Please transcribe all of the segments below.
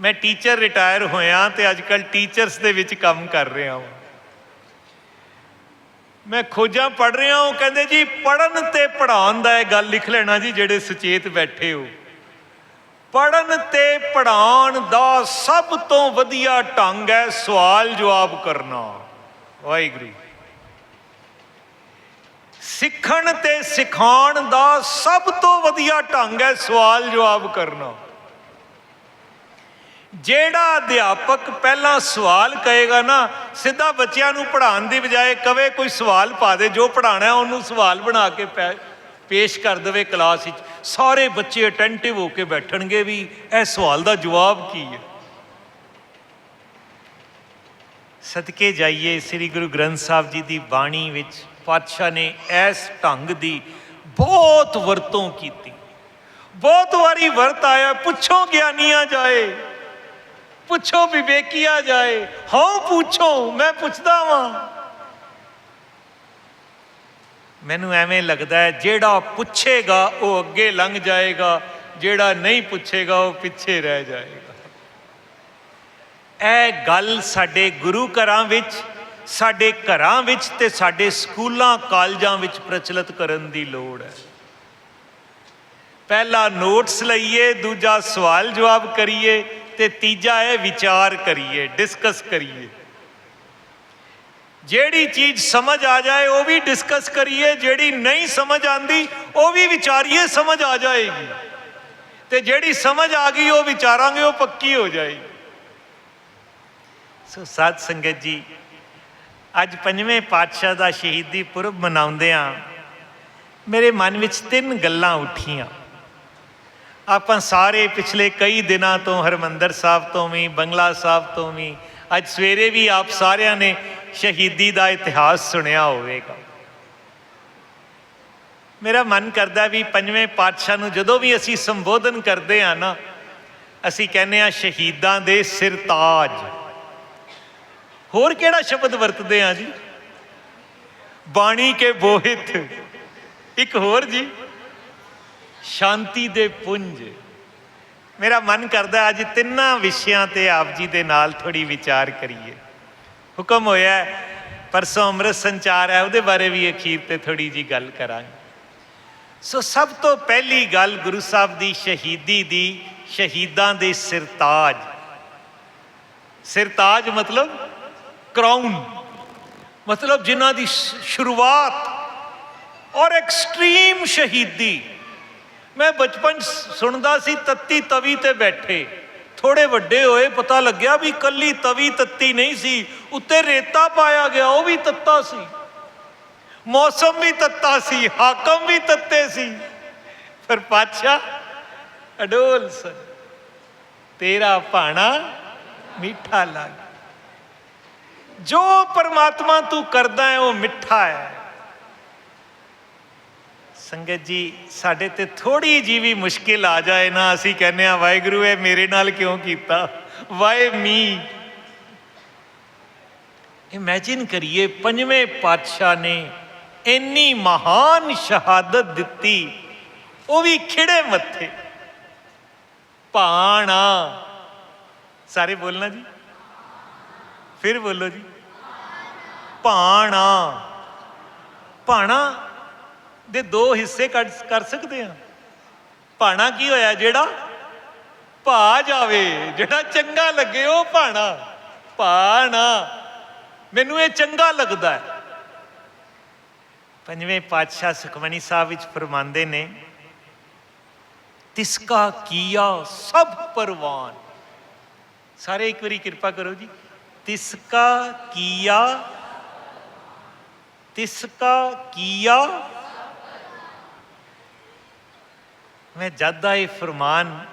ਮੈਂ teacher retire ਹੋਇਆ ਤੇ ਅੱਜ ਕੱਲ ਟੀਚਰਸ ਦੇ ਵਿੱਚ ਕੰਮ ਕਰ ਰਿਹਾ ਹਾਂ। ਮੈਂ ਖੋਜਾਂ ਪੜ ਰਿਹਾ ਹਾਂ, ਉਹ ਕਹਿੰਦੇ ਜੀ ਪੜਨ ਤੇ ਪੜਾਉਣ ਦਾ ਇਹ ਗੱਲ ਲਿਖ ਲੈਣਾ ਜੀ ਜਿਹੜੇ ਸੁਚੇਤ ਬੈਠੇ ਹੋ। ਪੜਨ ਤੇ ਪੜਾਉਣ ਦਾ ਸਭ ਤੋਂ ਵਧੀਆ ਢੰਗ ਹੈ ਸਵਾਲ ਜਵਾਬ ਕਰਨਾ। ਵਾਹਿਗੁਰੂ। ਸਿੱਖਣ ਤੇ ਸਿਖਾਉਣ ਦਾ ਸਭ ਤੋਂ ਵਧੀਆ ਢੰਗ ਹੈ ਸਵਾਲ ਜਵਾਬ ਕਰਨਾ। ਜਿਹੜਾ ਅਧਿਆਪਕ ਪਹਿਲਾਂ ਸਵਾਲ ਕਹੇਗਾ ਨਾ, ਸਿੱਧਾ ਬੱਚਿਆਂ ਨੂੰ ਪੜ੍ਹਾਉਣ ਦੀ ਬਜਾਏ ਕਵੇ, ਕੋਈ ਸਵਾਲ ਪਾ ਦੇ, ਜੋ ਪੜ੍ਹਾਉਣਾ ਉਹਨੂੰ ਸਵਾਲ ਬਣਾ ਕੇ ਪੈ- ਪੇਸ਼ ਕਰ ਦੇਵੇ ਕਲਾਸ ਵਿੱਚ। ਸਾਰੇ ਬੱਚੇ ਅਟੈਂਟਿਵ ਹੋ ਕੇ ਬੈਠਣਗੇ ਵੀ, ਇਹ ਸਵਾਲ ਦਾ ਜਵਾਬ ਕੀ ਹੈ? ਸਦਕੇ ਜਾਈਏ ਸ੍ਰੀ ਗੁਰੂ ਗ੍ਰੰਥ ਸਾਹਿਬ ਜੀ ਦੀ ਬਾਣੀ ਵਿੱਚ, ਪਾਤਸ਼ਾਹ ਨੇ ਇਸ ਢੰਗ ਦੀ ਬਹੁਤ ਵਰਤੋਂ ਕੀਤੀ। ਬਹੁਤ ਵਾਰੀ ਵਰਤ ਆਇਆ, ਪੁੱਛੋ ਗਿਆਨੀਆਂ ਜਾਏ ਪੁੱਛੋ ਵਿਵੇਕੀਆ ਜਾਏ। ਹਾਂ ਪੁੱਛੋ, ਮੈਂ ਪੁੱਛਦਾ ਵਾਂ। ਮੈਨੂੰ ਐਵੇਂ ਲੱਗਦਾ ਹੈ, ਜਿਹੜਾ ਪੁੱਛੇਗਾ, ਉਹ ਅੱਗੇ ਲੰਘ ਜਾਏਗਾ। ਜਿਹੜਾ ਨਹੀਂ ਪੁੱਛੇਗਾ, ਉਹ ਪਿੱਛੇ ਰਹਿ ਜਾਏਗਾ। ਇਹ ਗੱਲ ਸਾਡੇ ਗੁਰੂ ਘਰਾਂ ਵਿੱਚ, ਸਾਡੇ ਘਰਾਂ ਵਿੱਚ ਤੇ ਸਾਡੇ ਸਕੂਲਾਂ, ਕਾਲਜਾਂ ਵਿੱਚ ਪ੍ਰਚਲਿਤ ਕਰਨ ਦੀ ਲੋੜ ਹੈ। ਪਹਿਲਾ ਨੋਟਸ ਲਈਏ, ਦੂਜਾ ਸਵਾਲ ਜਵਾਬ ਕਰੀਏ। ਤੇ ਤੀਜਾ ਹੈ ਵਿਚਾਰ ਕਰੀਏ ਡਿਸਕਸ ਕਰੀਏ। ਜਿਹੜੀ ਚੀਜ਼ ਸਮਝ ਆ ਜਾਏ, ਉਹ ਵੀ ਡਿਸਕਸ ਕਰੀਏ, ਜਿਹੜੀ ਨਹੀਂ ਸਮਝ ਆਂਦੀ, ਉਹ ਵੀ ਵਿਚਾਰੀਏ ਸਮਝ ਆ ਜਾਏਗੀ। ਤੇ ਜਿਹੜੀ ਸਮਝ ਆ ਗਈ, ਉਹ ਵਿਚਾਰਾਂਗੇ, ਉਹ ਪੱਕੀ ਹੋ ਜਾਏਗੀ। ਸੋ ਸਾਧ ਸੰਗਤ ਜੀ, ਅੱਜ ਪੰਜਵੇਂ ਪਾਤਸ਼ਾਹ ਦਾ ਸ਼ਹੀਦੀ ਪੁਰਬ ਮਨਾਉਂਦੇ ਆ ਮੇਰੇ ਮਨ ਵਿੱਚ ਤਿੰਨ ਗੱਲਾਂ ਉੱਠੀਆਂ। ਆਪਾਂ ਸਾਰੇ ਪਿਛਲੇ ਕਈ ਦਿਨਾਂ ਤੋਂ ਹਰਮੰਦਰ ਸਾਹਿਬ ਤੋਂ ਵੀ, ਬੰਗਲਾ ਸਾਹਿਬ ਤੋਂ ਵੀ, ਅੱਜ ਸਵੇਰੇ ਵੀ ਆਪ ਸਾਰਿਆਂ ਨੇ ਸ਼ਹੀਦੀ ਦਾ ਇਤਿਹਾਸ ਸੁਣਿਆ ਹੋਵੇਗਾ। ਮੇਰਾ ਮਨ ਕਰਦਾ ਵੀ ਪੰਜਵੇਂ ਪਾਤਸ਼ਾਹ ਨੂੰ ਜਦੋਂ ਵੀ ਅਸੀਂ ਸੰਬੋਧਨ ਕਰਦੇ ਆ ਨਾ, ਅਸੀਂ ਕਹਿੰਦੇ ਆ ਸ਼ਹੀਦਾਂ ਦੇ ਸਿਰਤਾਜ ਹੋਰ ਕਿਹੜਾ ਸ਼ਬਦ ਵਰਤਦੇ ਆ ਜੀ? ਬਾਣੀ ਕੇ ਬੋਹਿਤ। ਇੱਕ ਹੋਰ ਜੀ ਸ਼ਾਂਤੀ ਦੇ ਪੁੰਜ। ਮੇਰਾ ਮਨ ਕਰਦਾ ਅੱਜ ਤਿੰਨਾਂ ਵਿਸ਼ਿਆਂ ਤੇ ਆਪ ਜੀ ਦੇ ਨਾਲ ਥੋੜੀ ਵਿਚਾਰ ਕਰੀਏ। ਹੁਕਮ ਹੋਇਆ ਪਰਸੋਂ ਅੰਮ੍ਰਿਤ ਸੰਚਾਰ ਹੈ, ਉਹਦੇ ਬਾਰੇ ਵੀ ਅਖੀਰ ਤੇ ਥੋੜੀ ਜੀ ਗੱਲ ਕਰਾਂਗੇ। ਸੋ ਸਭ ਤੋਂ ਪਹਿਲੀ ਗੱਲ ਗੁਰੂ ਸਾਹਿਬ ਦੀ ਸ਼ਹੀਦੀ ਦੀ, ਸ਼ਹੀਦਾਂ ਦੇ ਸਿਰਤਾਜ। ਸਿਰਤਾਜ ਮਤਲਬ ਕਰਾਊਨ ਮਤਲਬ ਜਿਨ੍ਹਾਂ ਦੀ ਸ਼ੁਰੂਆਤ। ਔਰ ਐਕਸਟ੍ਰੀਮ ਸ਼ਹੀਦੀ। ਮੈਂ ਬਚਪਨ ਸੁਣਦਾ ਸੀ ਤੱਤੀ ਤਵੀ ਤੇ ਬੈਠੇ। ਥੋੜੇ ਵੱਡੇ ਹੋਏ ਪਤਾ ਲੱਗਿਆ ਵੀ ਕੱਲੀ ਤਵੀ ਤੱਤੀ ਨਹੀਂ ਸੀ, ਉੱਤੇ ਰੇਤਾ ਪਾਇਆ ਗਿਆ, ਉਹ ਵੀ ਤੱਤਾ ਸੀ। ਮੌਸਮ ਵੀ ਤੱਤਾ ਸੀ, ਹਾਕਮ ਵੀ ਤੱਤੇ ਸੀ। ਪਰ ਪਾਤਸ਼ਾਹ, ਅਡੋਲ ਸਨ, ਤੇਰਾ ਭਾਣਾ ਮਿੱਠਾ ਲੱਗ। ਜੋ ਪਰਮਾਤਮਾ ਤੂੰ ਕਰਦਾ ਹੈ, ਉਹ ਮਿੱਠਾ ਹੈ। ਸੰਗਤ ਜੀ, ਸਾਡੇ ਤੇ ਥੋੜੀ ਜੀ ਵੀ ਮੁਸ਼ਕਿਲ ਆ ਜਾਏ ਨਾ, ਅਸੀਂ ਕਹਿੰਦੇ ਆ ਵਾਹਿਗੁਰੂ, ਇਹ ਮੇਰੇ ਨਾਲ ਕਿਉਂ ਕੀਤਾ? ਵਾਏ ਮੀ ਇਮੇਜਿਨ ਕਰੀਏ, ਪੰਜਵੇਂ ਪਾਤਸ਼ਾਹ ਨੇ ਇੰਨੀ ਮਹਾਨ ਸ਼ਹਾਦਤ ਦਿੱਤੀ, ਉਹ ਵੀ ਖਿੜੇ ਮੱਥੇ। ਪਾਣਾ ਸਾਰੇ ਬੋਲਣਾ ਜੀ? ਫਿਰ ਬੋਲੋ ਜੀ। ਪਾਣਾ ਪਾਣਾ ਦੇ ਦੋ ਹਿੱਸੇ ਕੱਢ ਕਰ ਸਕਦੇ ਆ ਭਾਣਾ ਕੀ ਹੋਇਆ? ਜਿਹੜਾ ਭਾ ਜਾਵੇ, ਜਿਹੜਾ ਚੰਗਾ ਲੱਗੇ, ਉਹ ਭਾਣਾ। ਭਾਣਾ। ਮੈਨੂੰ ਇਹ ਚੰਗਾ ਲੱਗਦਾ ਹੈ। ਪੰਜਵੇਂ ਪਾਤਸ਼ਾਹ ਸੁਖਮਨੀ ਸਾਹਿਬ ਵਿੱਚ ਫਰਮਾਉਂਦੇ ਨੇ, ਤਿਸਕਾ ਕੀਆ ਸਭ ਪਰਵਾਨ। ਸਾਰੇ ਇੱਕ ਵਾਰੀ ਕਿਰਪਾ ਕਰੋ ਜੀ। ਤਿਸਕਾ ਕੀਆ ਤਿਸਕਾ ਕੀਆ ਮੈਂ ਜਦ ਦਾ ਇਹ ਫਰਮਾਨ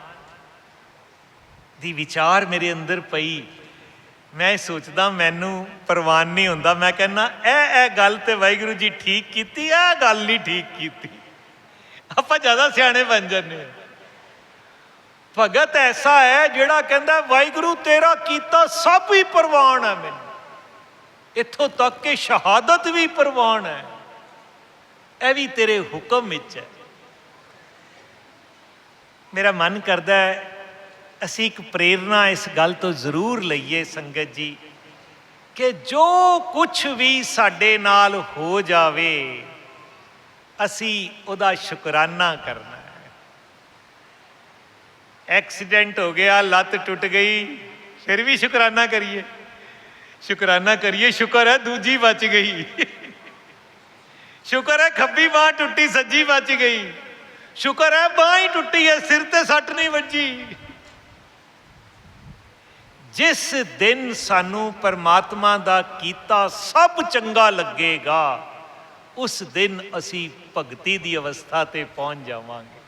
ਦੀ ਵਿਚਾਰ ਮੇਰੇ ਅੰਦਰ ਪਈ, ਮੈਂ ਸੋਚਦਾ ਮੈਨੂੰ ਪ੍ਰਵਾਨ ਨਹੀਂ ਹੁੰਦਾ। ਮੈਂ ਕਹਿੰਦਾ, ਇਹ ਇਹ ਗੱਲ ਤੇ ਵਾਹਿਗੁਰੂ ਜੀ ਠੀਕ ਕੀਤੀ, ਇਹ ਗੱਲ ਨਹੀਂ ਠੀਕ ਕੀਤੀ। ਆਪਾਂ ਜ਼ਿਆਦਾ ਸਿਆਣੇ ਬਣ ਜਾਂਦੇ ਹਾਂ। ਭਗਤ ਐਸਾ ਹੈ ਜਿਹੜਾ ਕਹਿੰਦਾ, ਵਾਹਿਗੁਰੂ, ਤੇਰਾ ਕੀਤਾ ਸਭ ਹੀ ਪ੍ਰਵਾਨ ਹੈ ਮੈਨੂੰ। ਇੱਥੋਂ ਤੱਕ ਕਿ ਸ਼ਹਾਦਤ ਵੀ ਪ੍ਰਵਾਨ ਹੈ। ਇਹ ਵੀ ਤੇਰੇ ਹੁਕਮ ਵਿੱਚ ਹੈ। ਮੇਰਾ ਮਨ ਕਰਦਾ ਹੈ, ਅਸੀਂ ਇੱਕ ਪ੍ਰੇਰਣਾ ਇਸ ਗੱਲ ਤੋਂ ਜ਼ਰੂਰ ਲਈਏ ਸੰਗਤ ਜੀ, ਕਿ ਜੋ ਕੁਝ ਵੀ ਸਾਡੇ ਨਾਲ ਹੋ ਜਾਵੇ, ਅਸੀਂ ਉਹਦਾ ਸ਼ੁਕਰਾਨਾ ਕਰਨਾ ਹੈ। ਐਕਸੀਡੈਂਟ ਹੋ ਗਿਆ, ਲੱਤ ਟੁੱਟ ਗਈ, ਫਿਰ ਵੀ ਸ਼ੁਕਰਾਨਾ ਕਰੀਏ। ਸ਼ੁਕਰਾਨਾ ਕਰੀਏ, ਸ਼ੁਕਰ ਹੈ ਦੂਜੀ ਬਚ ਗਈ। ਸ਼ੁਕਰ ਹੈ ਖੱਬੀ ਬਾਹ ਟੁੱਟੀ, ਸੱਜੀ ਬਚ ਗਈ। ਸ਼ੁਕਰ ਹੈ ਬਾਹ ਹੀ ਟੁੱਟੀ ਹੈ, ਸਿਰ ਤੇ ਸੱਟ ਨਹੀਂ ਵੱਜੀ। ਜਿਸ ਦਿਨ ਸਾਨੂੰ ਪਰਮਾਤਮਾ ਦਾ ਕੀਤਾ ਸਭ ਚੰਗਾ ਲੱਗੇਗਾ, ਉਸ ਦਿਨ ਅਸੀਂ ਭਗਤੀ ਦੀ ਅਵਸਥਾ ਤੇ ਪਹੁੰਚ ਜਾਵਾਂਗੇ।